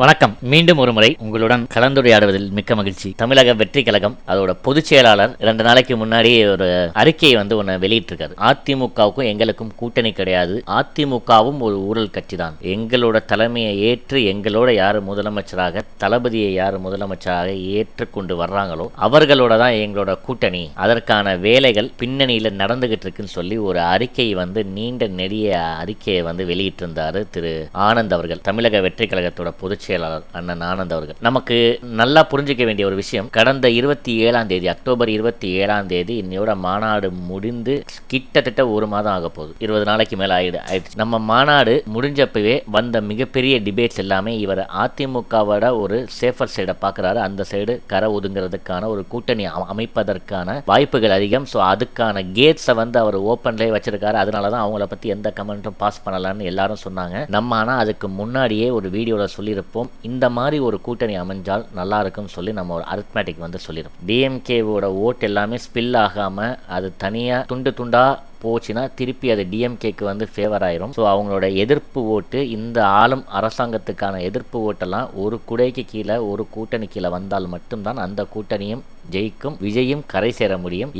வணக்கம். மீண்டும் ஒரு முறை உங்களுடன் கலந்துரையாடுவதில் மிக்க மகிழ்ச்சி. தமிழக வெற்றி கழகம் அதோட பொதுச் செயலாளர் இரண்டு நாளைக்கு முன்னாடி ஒரு அறிக்கையை வந்து ஒன்று வெளியிட்டிருக்காரு. அதிமுகவுக்கும் எங்களுக்கும் கூட்டணி கிடையாது. அதிமுகவும் ஒரு ஊழல் கட்சி தான் எங்களோட தலைமையை ஏற்று எங்களோட யார் முதலமைச்சராக தளபதியை யார் முதலமைச்சராக ஏற்றுக்கொண்டு வர்றாங்களோ அவர்களோட தான் எங்களோட கூட்டணி. அதற்கான வேலைகள் பின்னணியில் நடந்துகிட்டு இருக்குன்னு சொல்லி ஒரு அறிக்கையை வந்து நீண்ட நெடிய அறிக்கையை வந்து வெளியிட்டிருந்தார் திரு ஆனந்த் அவர்கள். தமிழக வெற்றி கழகத்தோட பொதுச் செயலாளர் அண்ணன் ஆனந்த் அவர்கள். நமக்கு நல்லா புரிஞ்சுக்க வேண்டிய ஒரு விஷயம் கடந்த இருபத்தி ஏழாம் தேதி அக்டோபர் இருபத்தி ஏழாம் தேதி இன்னையோட மாநாடு முடிந்து கிட்டத்தட்ட ஒரு மாதம் ஆக போகுது. இருபது நாளைக்கு மேல ஆயிடு ஆயிடுச்சு. நம்ம மாநாடு முடிஞ்சப்பவே வந்த மிகப்பெரிய டிபேட்ஸ் எல்லாமே இவர் அதிமுகவோட ஒரு சேஃபர் சைடை பார்க்குறாரு அந்த சைடு கரை ஒதுங்கிறதுக்கான ஒரு கூட்டணி அமைப்பதற்கான வாய்ப்புகள் அதிகம். ஸோ அதுக்கான கேட்ஸை வந்து அவர் ஓப்பன்லேயே வச்சிருக்காரு. அதனால தான் அவங்கள பற்றி எந்த கமெண்ட்டும் பாஸ் பண்ணலான்னு எல்லாரும் சொன்னாங்க. நம்ம ஆனால் அதுக்கு முன்னாடியே ஒரு வீடியோவில் சொல்லியிருப்போம். இந்த மாதிரி ஒரு கூட்டணி அமைஞ்சால் நல்லா இருக்கும்னு சொல்லி நம்ம ஒரு அரித்மேட்டிக் வந்து சொல்லிடும். டிஎம்கேவோட ஓட் எல்லாமே ஸ்பில் ஆகாமல் அது தனியாக துண்டு துண்டாக போச்சுன்னா திருப்பி அது டிஎம்கேக்கு வந்து ஃபேவர் ஆயிரும். ஸோ அவங்களோட எதிர்ப்பு ஓட்டு இந்த ஆளும் அரசாங்கத்துக்கான எதிர்ப்பு ஓட்டெல்லாம் ஒரு குடைக்கு கீழே ஒரு கூட்டணி கீழே வந்தால் மட்டும்தான் அந்த கூட்டணியும் ஜெயிக்கும் விஜயும் கரை சேர முடியும்.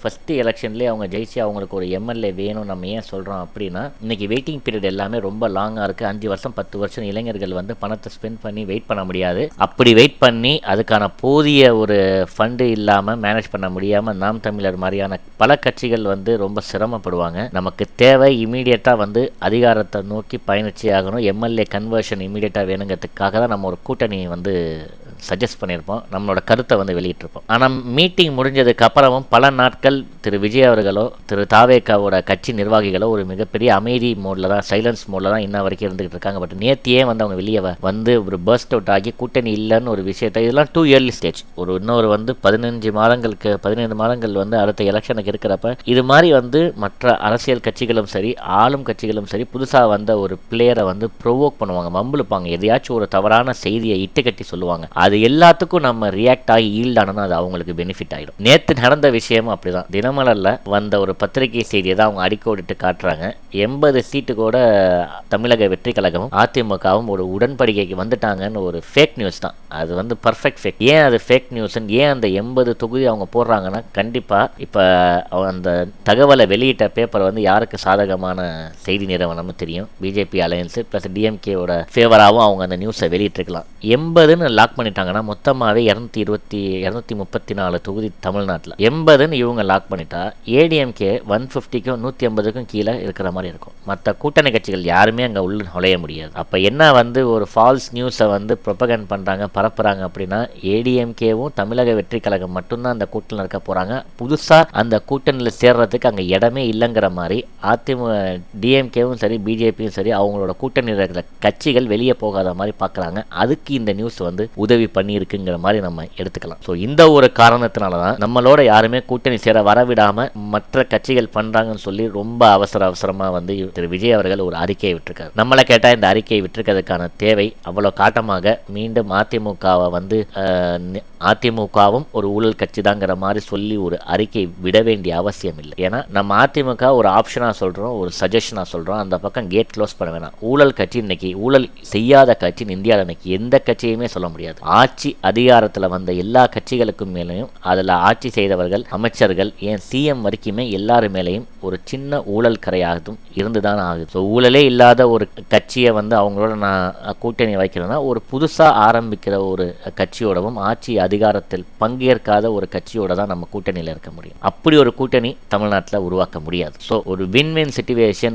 ஃபர்ஸ்ட் எலெக்ஷன்லேயே அவங்க ஜெயிச்சு அவங்களுக்கு ஒரு எம்எல்ஏ வேணும் நம்ம ஏன் சொல்கிறோம் அப்படின்னா இன்னைக்கு வெயிட்டிங் பீரியட் எல்லாமே ரொம்ப லாங்காக இருக்குது அஞ்சு வருஷம் பத்து வருஷம் இளைஞர்கள் வந்து பணத்தை ஸ்பெண்ட் பண்ணி வெயிட் பண்ண முடியாது. அப்படி வெயிட் பண்ணி அதுக்கான போதிய ஒரு ஃபண்டு இல்லாமல் மேனேஜ் பண்ண முடியாமல் நாம் தமிழர் மாதிரியான பல கட்சிகள் வந்து ரொம்ப சிறப்பு சிரமப்படுவாங்க. நமக்கு தேவை இமீடியட்டாக வந்து அதிகாரத்தை நோக்கி பயணிச்சே ஆகணும். எம்எல்ஏ கன்வர்ஷன் இமீடியட்டாக வேணுங்கிறதுக்காக தான் நம்ம ஒரு கூட்டணியை வந்து சஜஸ்ட் பண்ணியிருப்போம் நம்மளோட கருத்தை வந்து வெளியிட்டிருப்போம். ஆனால் மீட்டிங் முடிஞ்சதுக்கு அப்புறமும் பல நாட்கள் திரு விஜய் அவர்களோ திரு தாவேக்காவோட கட்சி நிர்வாகிகளோ ஒரு மிகப்பெரிய அமைதி மோடில் தான் சைலன்ஸ் மோடில் தான் இன்ன வரைக்கும் இருந்துகிட்டு இருக்காங்க. பட் நேத்தியே வந்து அவங்க வெளியே வந்து ஒரு பர்ஸ்ட் அவுட் ஆகி கூட்டணி இல்லைன்னு ஒரு விஷயத்தை இதெல்லாம் டூ இயர்லி ஸ்டேஜ் ஒரு இன்னொரு வந்து பதினஞ்சு மாதங்களுக்கு பதினைந்து மாதங்கள் வந்து அடுத்த எலெக்ஷனுக்கு இருக்கிறப்ப இது மாதிரி வந்து மற்ற அரசியல் கட்சிகளும் சரி ஆளும் கட்சிகளும் சரி புதுசாக வந்த ஒரு பிளேயரை வந்து ப்ரொவோக் பண்ணுவாங்க மம்புழுப்பாங்க எதையாச்சும் ஒரு தவறான செய்தியை இட்டுக்கட்டி சொல்லுவாங்க. அது எல்லாத்துக்கும் நம்ம ரியாக்ட் ஆகி ஈல்ட் ஆனால் அது அவங்களுக்கு பெனிஃபிட் ஆகிடும் நேற்று நடந்த விஷயமும் அப்படிதான். தினமலரில் வந்த ஒரு பத்திரிகை செய்தியை தான் அவங்க அடிக்கோடிட்டு காட்டுறாங்க. எண்பது சீட்டு கூட தமிழக வெற்றி கழகமும் அதிமுகவும் ஒரு உடன்படிக்கைக்கு வந்துட்டாங்கன்னு ஒரு ஃபேக் நியூஸ் தான். அது வந்து பர்ஃபெக்ட் ஃபேக் ஏன் அது ஃபேக் நியூஸ்ன்னு ஏன் அந்த எண்பது தொகுதி அவங்க போடுறாங்கன்னா கண்டிப்பாக இப்போ அந்த தகவலை வெளியிட்ட பேப்பர் வந்து யாருக்கு சாதகமான செய்தி நிறுவனம்னு தெரியும்? பிஜேபி அலையன்ஸு ப்ளஸ் டிஎம்கேவோட ஃபேவராகவும் அவங்க அந்த நியூஸை வெளியிட்டிருக்கலாம். எண்பதுன்னு லாக் பண்ணிட்டாங்கன்னா மொத்தமாகவே இரநூத்தி இருபத்தி இரநூத்தி முப்பத்தி நாலு தொகுதி தமிழ்நாட்டில். எண்பதுன்னு இவங்க லாக் பண்ணிட்டா ஏடிஎம்கே ஒன் ஃபிஃப்டிக்கும் நூற்றி ஐம்பதுக்கும் கீழே இருக்கிற மாதிரி இருக்கும். மற்ற கூட்டணி கட்சிகள் யாருமே அங்கே உள்ள நுழைய முடியாது. அப்போ என்ன வந்து ஒரு ஃபால்ஸ் நியூஸை வந்து ப்ரொபகண்ட் பண்ணுறாங்க பரப்புகிறாங்க அப்படின்னா ஏடிஎம்கேவும் தமிழக வெற்றி கழகம் மட்டும்தான் அந்த கூட்டணியில் இருக்க போகிறாங்க புதுசாக அந்த கூட்டணியில் சேர்றதுக்கு அங்கே இடமே இல்லைங்கிற மாதிரி அதிமுக டிஎம்கேவும் சரி பிஜேபியும் சரி அவங்களோட கூட்டணி இருக்கிற கட்சிகள் வெளியே போகாத மாதிரி பார்க்குறாங்க அதுக்கு இந்த நியூஸ் வந்து உதவி பண்ணியிருக்குங்கிற மாதிரி நம்ம எடுத்துக்கலாம். ஸோ இந்த ஒரு காரணத்தினால தான் நம்மளோட யாருமே கூட்டணி சேர வரவிடாமல் மற்ற கட்சிகள் பண்ணுறாங்கன்னு சொல்லி ரொம்ப அவசர அவசரமாக வந்து திரு விஜய் அவர்கள் ஒரு அறிக்கையை விட்டுருக்காரு. நம்மளை கேட்டால் இந்த அறிக்கையை விட்டுருக்கிறதுக்கான தேவை அவ்வளோ காட்டமாக மீண்டும் அதிமுகவை வந்து அதிமுகவும் ஒரு ஊழல் கட்சி தாங்கிற மாதிரி சொல்லி ஒரு அறிக்கை விட வேண்டிய அவசியம் இல்லை ஏன்னா நம்ம அதிமுக ஒரு ஆப்ஷனாக சொல்கிறோம் ஒரு சஜஷனாக சொல்கிறோம் அந்த பக்கம் கேட் க்ளோஸ் பண்ண வேணாம். ஊழல் கட்சி இன்னைக்கு ஊழல் செய்யாத கட்சின்னு இந்தியாவில் இன்னைக்கு எந்த கட்சியுமே சொல்ல முடியாது. ஆட்சி அதிகாரத்தில் வந்த எல்லா கட்சிகளுக்கும் மேலேயும் அதில் ஆட்சி செய்தவர்கள் அமைச்சர்கள் ஏன் சிஎம் வரைக்குமே எல்லாரும் மேலேயும் ஒரு சின்ன ஊழல் கரையாகதும் இருந்துதான் ஆகுது. ஸோ ஊழலே இல்லாத ஒரு கட்சியை வந்து அவங்களோட நான் கூட்டணி வைக்கிறேன்னா ஒரு புதுசாக ஆரம்பிக்கிற ஒரு கட்சியோடவும் ஆட்சி அதிகாரத்தில் பங்கேற்காத ஒரு கட்சியோட தான் நம்ம கூட்டணியில் இருக்க முடியும். அப்படி ஒரு கூட்டணி தமிழ்நாட்டில் உருவாக்க முடியாது. ஸோ ஒரு வின் வின்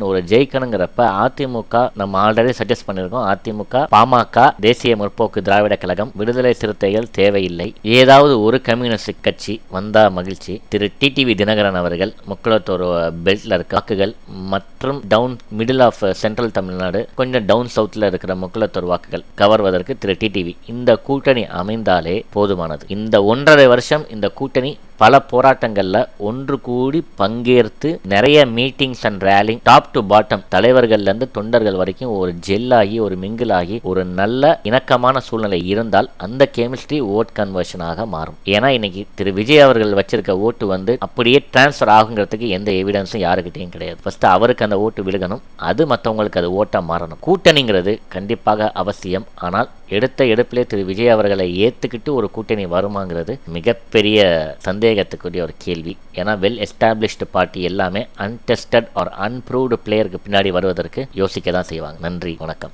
ஒரு ஜெயிக்கணுங்கிறப்ப அதிமுக நம்ம ஆல்ரெடி சஜஸ்ட் பண்ணியிருக்கோம். அதிமுக பாமக தேசிய முற்போக்கு திராவிட கழகம் விடுதலை சிறுத்தைகள் தேவையில்லை. ஏதாவது ஒரு கம்யூனிஸ்ட் கட்சி வந்தா மகிழ்ச்சி. திரு டிடிவி தினகரன் அவர்கள் முக்குளத்தோர் பெல்ட்ல இருக்க வாக்குகள் மற்றும் down middle of central Tamil கொஞ்சம் டவுன் சவுத்தில் இருக்கிற மக்களத்தோர் வாக்குகள் கவர்வதற்கு திரு டிடிவி இந்த கூட்டணி அமைந்தாலே போதுமான முக்கியமானது இந்த ஒன்றரை வருஷம் இந்த கூட்டணி பல போராட்டங்களில் ஒன்று கூடி பங்கேற்று நிறைய meetings and rally top to bottom தலைவர்கள்லேருந்து தொண்டர்கள் வரைக்கும் ஒரு ஜெல்லாகி ஒரு மிங்கிள் ஆகி ஒரு நல்ல இணக்கமான சூழ்நிலை இருந்தால் அந்த கெமிஸ்ட்ரி ஓட் கன்வர்ஷனாக மாறும். ஏன்னா இன்னைக்கு திரு விஜய் அவர்கள் வச்சிருக்க ஓட்டு வந்து அப்படியே டிரான்ஸ்ஃபர் ஆகுங்கிறதுக்கு எந்த எவிடன்ஸும் யாருக்கிட்டையும் கிடையாது. ஃபர்ஸ்ட் அவருக்கு அந்த ஓட்டு விழுகணும் அது மற்றவங்களுக்கு அது ஓட்டாக மாறணும். கூட்டணிங்கிறது கண்டிப்பாக அவசியம். ஆனால் எடுத்த எடுப்பிலே திரு விஜய் அவர்களை ஏற்றுக்கிட்டு ஒரு கூட்டணி வருமாங்கிறது மிகப்பெரிய சந்தேகம். சந்தேகத்துக்குரிய ஒரு கேள்வி. ஏன்னா வெல் எஸ்டாப்ளிஷ்டு பார்ட்டி எல்லாமே அன்டெஸ்டட் ஆர் அன்ப்ரூவ்டு பிளேயருக்கு பின்னாடி வருவதற்கு யோசிக்க தான் செய்வாங்க. நன்றி வணக்கம்.